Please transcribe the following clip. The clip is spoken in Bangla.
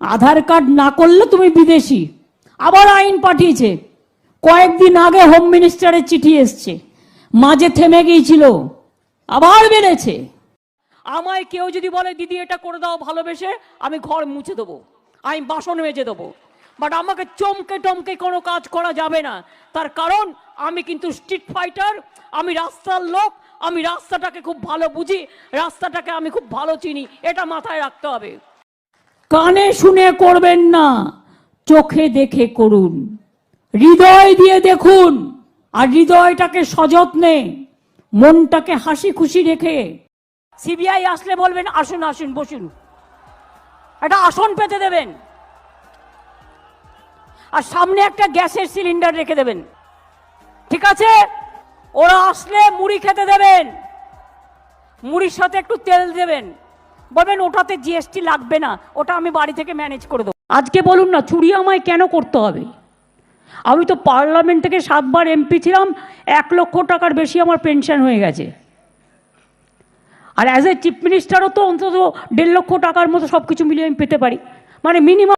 আধার কার্ড না করলে তুমি বিদেশি। আবার আইন পাঠিয়েছে। কয়েকদিন আগে হোম মিনিস্টারের চিঠি এসছে। মাঝে থেমে গিয়েছিল, আবার বেড়েছে। আমায় কেউ যদি বলে, দিদি, এটা করে দাও ভালোবেসে, আমি ঘর মুছে দেবো, আমি বাসন মেজে দেবো। বাট আমাকে চমকে টমকে কোনো কাজ করা যাবে না। তার কারণ, আমি কিন্তু স্ট্রিট ফাইটার আমি রাস্তার লোক, আমি রাস্তাটাকে খুব ভালো বুঝি, রাস্তাটাকে আমি খুব ভালো চিনি, এটা মাথায় রাখতে হবে। কানে শুনে করবেন না, চোখে দেখে করুন। হৃদয় দিয়ে দেখুন, আর হৃদয়টাকে সযত্নে, মনটাকে হাসি খুশি রেখে। সিবিআই আসলে বলবেন, আসুন আসুন, বসুন। একটা আসন পেতে দেবেন। আর সামনে একটা গ্যাসের সিলিন্ডার রেখে দেবেন। ঠিক আছে? ওরা আসলে মুড়ি খেতে দেবেন। মুড়ির সাথে একটু তেল দেবেন। বলবেন, ওটাতে জিএসটি লাগবে না, ওটা আমি বাড়ি থেকে ম্যানেজ করে দেবো। আজকে বলুন না, চুরি আমায় কেন করতে হবে? আমি তো পার্লামেন্ট থেকে সাতবার এমপি ছিলাম, এক লক্ষ টাকার বেশি আমার পেনশন হয়ে গেছে। আর অ্যাজ এ চিফ মিনিস্টারও তো অন্তত দেড় লক্ষ টাকার মতো সব কিছু মিলিয়ে আমি পেতে পারি। মানে মিনিমাম